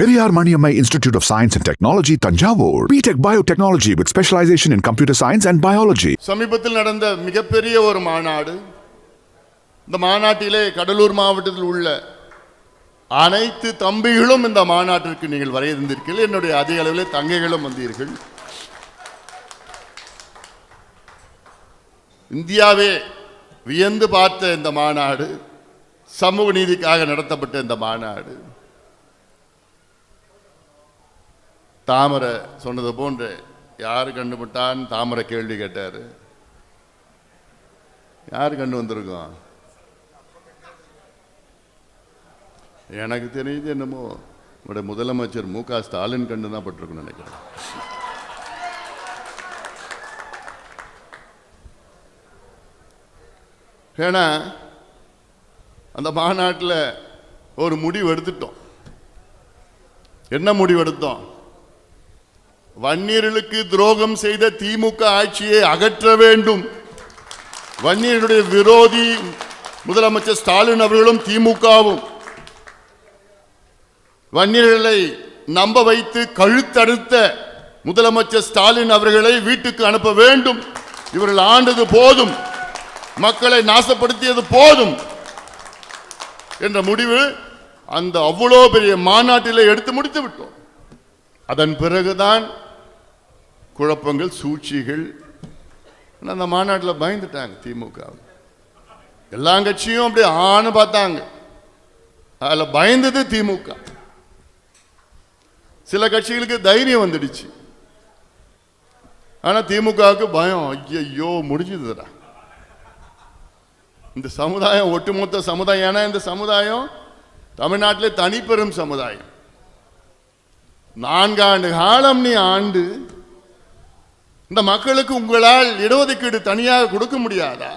Periyar Maniammai institute of science and technology Thanjavur B Tech biotechnology with specialisation in computer science and biology சமீபத்தில் நடந்த மிகப்பெரிய ஒரு மாநாடு. இந்த மாநாட்டிலே கடலூர் மாவட்டத்தில் உள்ள அனைத்து தம்பிகளும் இந்த மாநாட்டிற்கு நீங்கள் வரையிருந்தீர்கள் என்னுடைய அதிக அளவிலே தங்கைகளும் வந்தீர்கள். இந்தியாவே வியந்து பார்த்த இந்த மாநாடு சமூக நீதிக்காக நடத்தப்பட்ட இந்த மாநாடு. தாமரை சொன்னது போன்று யார் கண்டுபிட்டான் தாமரை கேள்வி கேட்டார். யார் கண்டு வந்திருக்கோம்? எனக்கு தெரியுது என்னமோ நம்முடைய முதலமைச்சர் மு க ஸ்டாலின் கண்டு தான் பட்டிருக்குன்னு நினைக்கிறேன். ஏன்னா அந்த மாநாட்டில் ஒரு முடிவு எடுத்துட்டோம். என்ன முடிவு எடுத்தோம்? வன்னியர்களுக்கு துரோகம் செய்த திமுக ஆட்சியை அகற்ற வேண்டும். வன்னியர்களுடைய விரோதி முதலமைச்சர் ஸ்டாலின் அவர்களும் திமுகவும். வன்னியர்களை நம்ப வைத்து கழுத்தடுத்த முதலமைச்சர் ஸ்டாலின் அவர்களை வீட்டுக்கு அனுப்ப வேண்டும். இவர்கள் ஆண்டது போதும். மக்களை நாசப்படுத்தியது போதும். என்ற முடிவு அந்த அவ்வளோ பெரிய மாநாட்டிலே எடுத்து முடித்து விட்டோம். அதன் பிறகுதான் குழப்பங்கள் சூழ்ச்சிகள். ஆனா, அந்த மாநாட்டில் பயந்துட்டாங்க திமுக. எல்லா கட்சியும் அப்படி ஆன்னு பார்த்தாங்க. அதில் பயந்தது திமுக. சில கட்சிகளுக்கு தைரியம் வந்துடுச்சு. ஆனா திமுகவுக்கு பயம். ஐயோ முடிஞ்சதுடா. இந்த சமுதாயம் ஒட்டுமொத்த சமுதாயம். ஏன்னா இந்த சமுதாயம் தமிழ்நாட்டிலே தனிப்பெரும் சமுதாயம். நான்காண்டு காலம் நீ ஆண்டு இந்த மக்களுக்கு உங்களால் இடஒதுக்கீடு தனியாக கொடுக்க முடியாதா?